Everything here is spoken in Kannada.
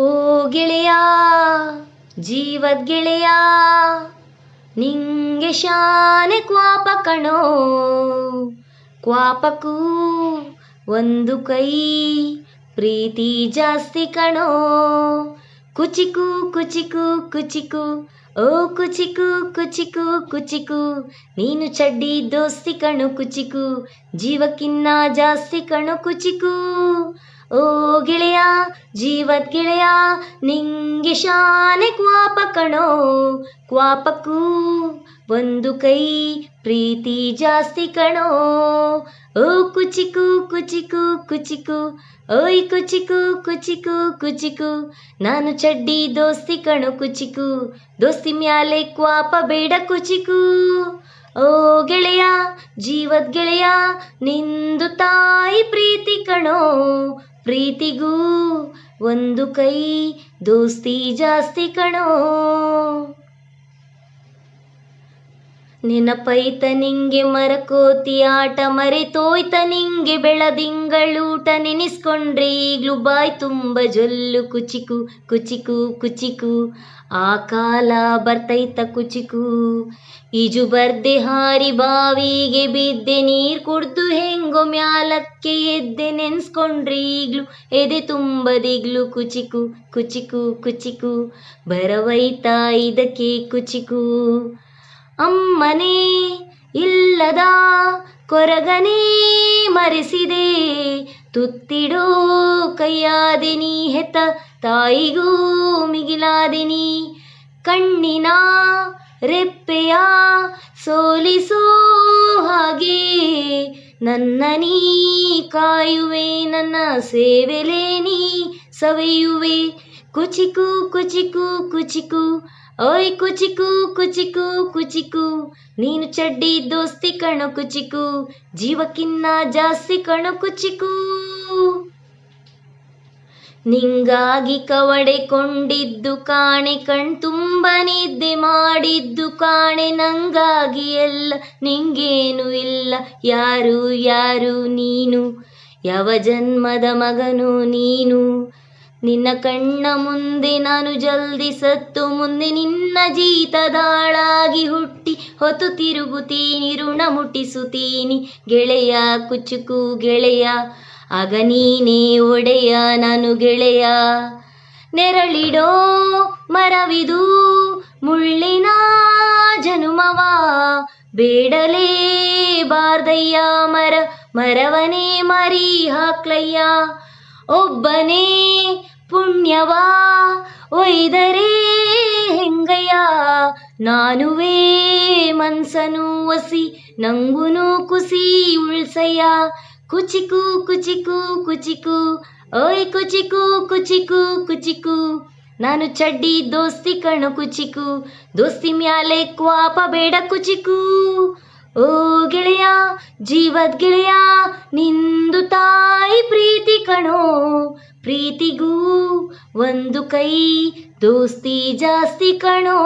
ಓ ಗೆಳೆಯ, ಜೀವದ್ ಗೆಳೆಯ, ನಿಂಗೆ ಶಾನೆ ಕ್ವಾಪ ಕಣೋ. ಕ್ವಾಪಕ್ಕೂ ಒಂದು ಕೈ ಪ್ರೀತಿ ಜಾಸ್ತಿ ಕಣೋ. ಕುಚಿಕು ಕುಚಿಕು ಕುಚಿಕು, ಓ ಕುಚಿಕು ಕುಚಿಕು ಕುಚಿಕು, ನೀನು ಚಡ್ಡಿ ದೋಸ್ತಿ ಕಣು ಕುಚಿಕು, ಜೀವಕ್ಕಿನ್ನ ಜಾಸ್ತಿ ಕಣು ಕುಚಿಕು. ಓ ಗೆಳೆಯ, ಜೀವದ್ ಗೆಳೆಯ, ನಿಂಗೆ ಶಾನೆ ಕ್ವಾಪ ಕಣೋ. ಕ್ವಾಪಕ್ಕೂ ಒಂದು ಕೈ ಪ್ರೀತಿ ಜಾಸ್ತಿ ಕಣೋ. ಓ ಕುಚಿಕು ಕುಚಿಕು ಕುಚಿಕು. ಓಯ್ ಕುಚಿಕು ಕುಚಿಕು ಕುಚಿಕು. ನಾನು ಚಡ್ಡಿ ದೋಸ್ತಿ ಕಣೋ ಕುಚಿಕು. ದೋಸ್ತಿ ಮ್ಯಾಲೆ ಕ್ವಾಪ ಬೇಡ ಕುಚಿಕು. ಓ ಗೆಳೆಯ, ಜೀವದ್ ಗೆಳೆಯ, ನಿಂದು ತಾಯಿ ಪ್ರೀತಿ ಕಣೋ. ಪ್ರೀತಿಗೂ ಒಂದು ಕೈ ದೋಸ್ತಿ ಜಾಸ್ತಿ ಕಣೋ. ನೆನಪೈತ ನಿಂಗೆ ಮರಕೋತಿ ಆಟ ಮರೆತೋಯ್ತ ನಿಂಗೆ ಬೆಳದಿಂಗಳೂಟ ನೆನೆಸ್ಕೊಂಡ್ರೆ ಈಗ್ಲೂ ಬಾಯ್ ತುಂಬ ಜೊಲ್ಲು. ಕುಚಿಕು ಕುಚಿಕು ಕುಚಿಕು, ಆ ಕಾಲ ಬರ್ತೈತ ಕುಚಿಕು. ಈಜು ಬರ್ದೆ ಹಾರಿ ಬಾವಿಗೆ ಬಿದ್ದೆ, ನೀರ್ ಕುಡ್ದು ಹೆಂಗೋ ಮ್ಯಾಲಕ್ಕೆ ಎದ್ದೆ, ನೆನ್ಸ್ಕೊಂಡ್ರಿ ಈಗ್ಲು ಎದೆ ತುಂಬದಿಗ್ಲು. ಕುಚಿಕು ಕುಚಿಕು ಕುಚಿಕು, ಬರವೈತ ಇದಕ್ಕೆ ಕುಚಿಕು. ಅಮ್ಮನೇ, ಇಲ್ಲದ ಕೊರಗನೇ ಮರೆಸಿದೆ. ತುತ್ತಿಡೋ ಕೈಯಾದಿನಿ ಹೆತ್ತ ತಾಯಿಗೂ ಮಿಗಿಲಾದಿನಿ ಕಣ್ಣಿನ ರೆಪ್ಪೆಯ ಸೋಲಿಸೋ ಹಾಗೆ ನನ್ನ ನೀ ಕಾಯುವೆ, ನನ್ನ ಸೇವೆಲೆ ನೀ ಸವೆಯುವೆ. ಕುಚಿಕು ಕುಚಿಕು ಕುಚಿಕು. ಓಯ್ ಕುಚಿಕು ಕುಚಿಕು ಕುಚಿಕು. ನೀನು ಚಡ್ಡಿ ದೋಸ್ತಿ ಕಣು ಕುಚಿಕು. ಜೀವಕ್ಕಿನ್ನ ಜಾಸ್ತಿ ಕಣು ಕುಚಿಕು. ನಿಂಗಾಗಿ ಕವಡೆ ಕೊಂಡಿದ್ದು ಕಾಣೆ, ಕಣ್ ತುಂಬ ನಿದ್ದೆ ಮಾಡಿದ್ದು ಕಾಣೆ. ನಂಗಾಗಿ ಎಲ್ಲ ನಿಂಗೇನು ಇಲ್ಲ. ಯಾರು ಯಾರು ನೀನು? ಯಾವ ಜನ್ಮದ ಮಗನು ನೀನು? ನಿನ್ನ ಕಣ್ಣ ಮುಂದೆ ನಾನು ಜಲ್ದಿ ಸತ್ತು, ಮುಂದೆ ನಿನ್ನ ಜೀತದಾಳಾಗಿ ಹುಟ್ಟಿ, ಹೊತ್ತು ತಿರುಗುತ್ತೀನಿ, ಋಣ ಮುಟ್ಟಿಸುತ್ತೀನಿ. ಗೆಳೆಯ, ಕುಚುಕು ಗೆಳೆಯ, ಆಗ ನೀನೇ ಒಡೆಯ, ನಾನು ಗೆಳೆಯ. ನೆರಳಿಡೋ, ಮರವಿದು, ಮುಳ್ಳಿನ ಜನುಮವ, ಬೇಡಲೇ ಬಾರ್ದಯ್ಯ ಮರ, ಮರವನೇ ಮರಿ ಹಾಕ್ಲಯ್ಯ. ಒಬ್ಬನೇ ಪುಣ್ಯವಾ, ಒಯ್ದರೆ ಹೆಂಗಯ್ಯ? ನಾನುವೇ ಮನ್ಸನು ಒಸಿ, ನಂಗುನು ಕುಸಿ ಉಳ್ಸಯ್ಯ. ಕುಚಿಕು ಕುಚಿಕು ಕುಚಿಕು, ಓಯ್ ಕುಚಿಕು ಕುಚಿಕು ಕುಚಿಕು. ನಾನು ಚಡ್ಡಿ ದೋಸ್ತಿ ಕಣು ಕುಚಿಕು, ದೋಸ್ತಿ ಮ್ಯಾಲೆ ಕ್ವಾಪ ಬೇಡ ಕುಚಿಕು. ಓ ಗೆಳೆಯ ಜೀವದ್ ಗೆಳೆಯ ನಿಂದು ತಾಯಿ ಪ್ರೀತಿ ಕಣೋ. ಪ್ರೀತಿಗೂ ಒಂದು ಕೈ ದೋಸ್ತಿ ಜಾಸ್ತಿ ಕಣೋ.